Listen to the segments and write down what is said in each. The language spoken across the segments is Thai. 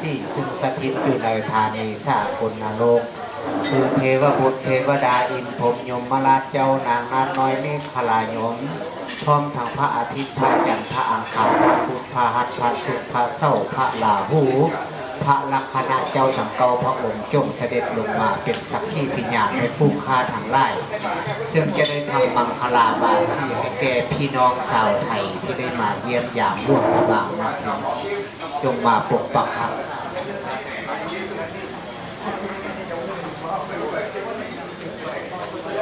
สีซึ่งสถิตอยู่ในธานีสากลนรกคือเทวบุตรเทวดาอินพรมยมมาราชเจ้านางนาน้อยเมฆขลายมพร้อมทั้งพระอาทิตย์พระจันทร์พระอังคารพระพุธพระหัตถ์พระศุกร์พระเสาพระลาหู พระลักษณะเจ้าสังเกาพระองค์จงเสด็จลงมาเป็นสักขีพยานในผู้ฆ่าทั้งหลายซึ่งจะได้ทำบังคลาบาสีให้แก่พี่น้องชาวไทยที่ได้มาเยี่ยมยามร่วมสบางนัก จงมาปกปักหัก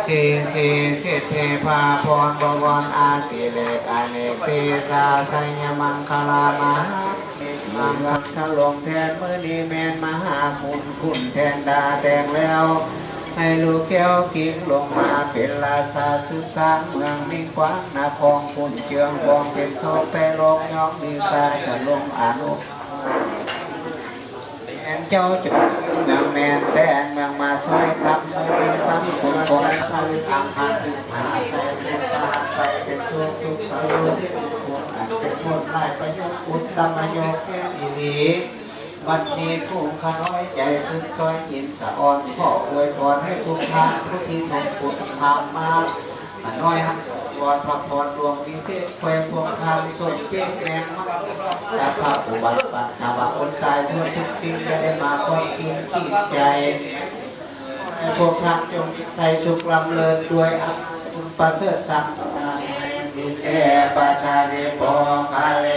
สีสีสิทธิภาพรบวรอาติเลกอเนกตีสาสัญมังคลามหามังคังทะลงแทนมือนีแมนมหาคุณคุณแทนดาแดงแล้ว ให้ลูกแก้วกิ่งลงมาเป็นราชาสุสานเมืองนิ่งกว้างนาคองคุณเจืองกองเป็นโซไปลงยอกดีกาจะลงอนุแอนเจ้าจุดเมืองแมนแสนเมืองมาช่วยครับเมื่อดีซ้ำคุณคงทะลึกอังคารถึงหาไปเป็นสาไปเป็นชั่วสุขสรุปพวกอันเป็นพวกไล่ประโยชน์อุตตมโยแก่ดีดี วันนี้ผู้ขาน้อยใจคึกซอยยินสะอ่อนขออวยพรให้ทุกท่านผู้ที่ทำบุญทำมาขาน้อยฮักวอนพระพรดวงวิเศษแควพวงทางสมเจ๊งแมงมักแต่พระอุบัติปัญหาว่าคนตายทั่วทุกสิ่งจะได้มาพบกินกินใจพวกท่านจงใส่สุขลำเลิศด้วยอัคุประเสริฐสัมมาดิเสปะทานิโปคาเล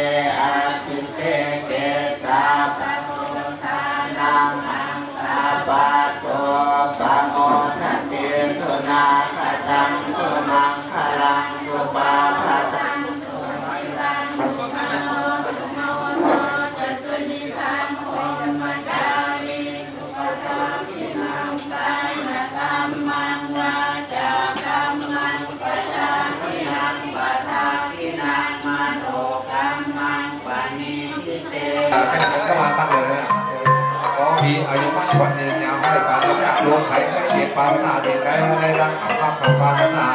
ขณะนั้นก็มาตั้งเลยนะก็มีอายุมากวันหนึ่งยาวให้ปลาเขาจะลงไข่ไข่เจ็บปลาหน้าเด็กได้ไม่ได้รักขับภาพขับปลาหน้า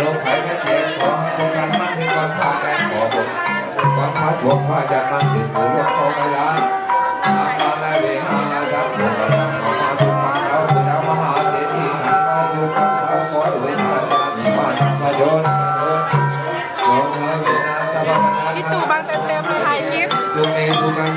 ลงไข่ไข่เจ็บขอให้โครงการมั่นมีความภาคแรงขอบุญความพระหลวงพ่อจะมั่นถึงหลวงพ่อไม่ละ นาสบายพี่ตู่บางเต็มๆเลยถ่ายคลิปตุเมตุกัง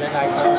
had a nice night.